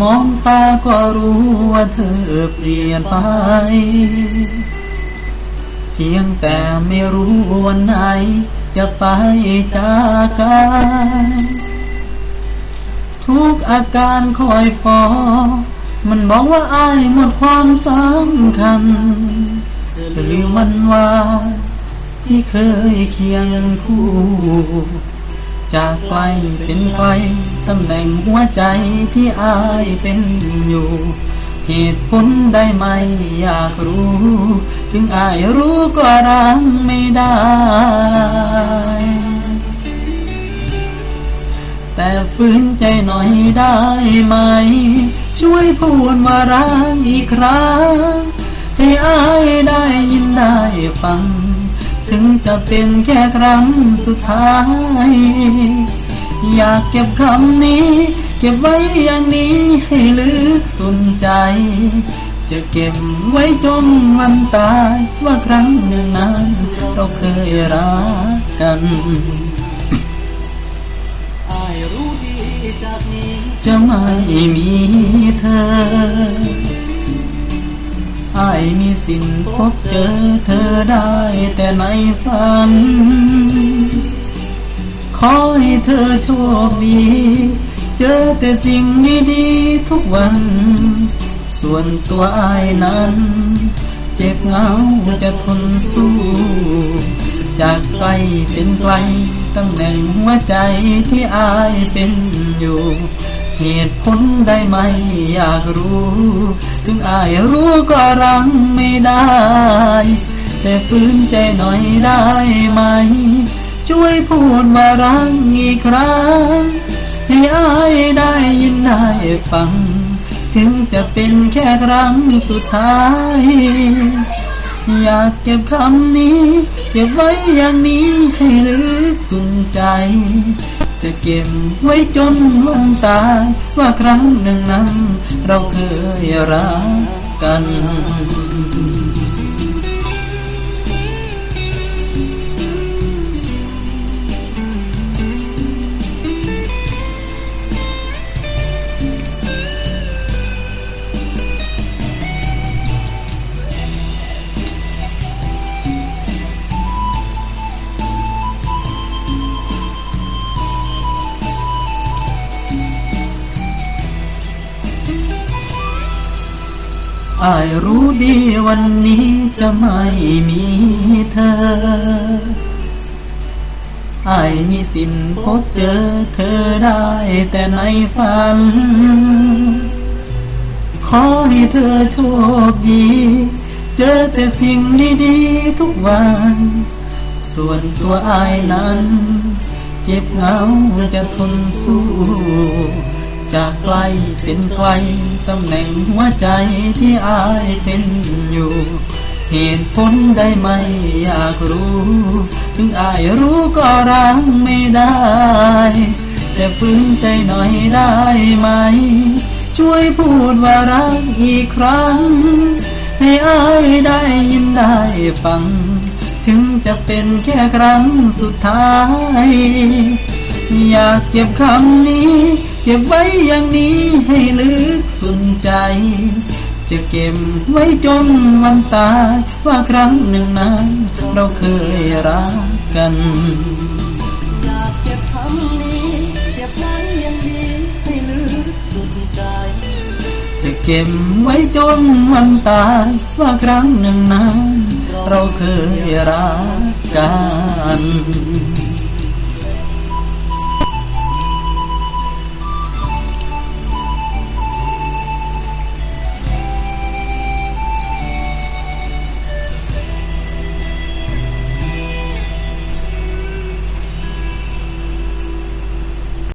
มองตาก็รู้ว่าเธอเปลี่ยนไป เพียงแต่ไม่รู้วันไหน จะไปจากกันทุกอาการคอยฟอ มันบอกว่าอายหมดความสำคัญหรือมันว่า ที่เคยเคียงคู่ จากไกลเป็นไกลตำแหน่งหัวใจที่อายเป็นอยู่ เหตุผลได้ไหมอยากรู้ ถึงอายรู้ก็รังไม่ได้ แต่ฝืนใจหน่อยได้ไหม ช่วยพูดมารักอีกครั้ง ให้อายได้ยินได้ฟัง ถึงจะเป็นแค่ครั้งสุดท้าย อยากเก็บคำนี้ เก็บไว้อย่างนี้ให้ลึกสุนใจ จะเก็บไว้จนวันตายว่าครั้งหนึ่งนั้น เราเคยรักกันอายรู้ดีจากนี้จะไม่มีเธอไอายมีสินพบเจอเธอได้ แต่ในฝัน ขอให้เธอโชคดี เจอแต่สิ่งดีๆทุกวัน ส่วนตัวอายนั้น เจ็บเหงาจะทนสู้ จากไกลเป็นไกลตำแหน่งหัวใจที่อายเป็นอยู่ เหตุผลได้ไหมอยากรู้ ถึงอายรู้ก็รังไม่ได้ แต่ฟื้นใจหน่อยได้ไหม ช่วยพูดมารังอีกครั้ง ให้อายได้ยินได้ฟัง ถึงจะเป็นแค่ครั้งสุดท้าย อยากเก็บคำนี้ เก็บไว้อย่างนี้ให้ลึกสุนใจ จะเก็บไว้จนวันตายว่าครั้งหนึ่งนั้น เราเคยรักกัน อายรู้ดีวันนี้จะไม่มีเธออายมีสินพบเจอเธอได้แต่ในฝัน ขอให้เธอโชคดี เจอแต่สิ่งดีๆทุกวัน ส่วนตัวอายนั้น เจ็บเหงาจะทนสู้ จากไกลเป็นไกลตำแหน่งหัวใจที่อายเป็นอยู่ เหตุผลได้ไหมอยากรู้ ถึงอายรู้ก็รังไม่ได้ แต่ฟื้นใจหน่อยได้ไหม ช่วยพูดว่ารักอีกครั้ง ให้อายได้ยินได้ฟัง ถึงจะเป็นแค่ครั้งสุดท้าย อยากเก็บคำนี้ เก็บไว้อย่างนี้ให้ลึกสุนใจ จะเก็บไว้จนวันตายว่าครั้งหนึ่งนั้น เราเคยรักกันอยากเก็บคำนี้เก็บไว้อย่างดีให้ลึกสุดใจ จะเก็บไว้จนวันตายว่าครั้งหนึ่งนั้น เราเคยรักกัน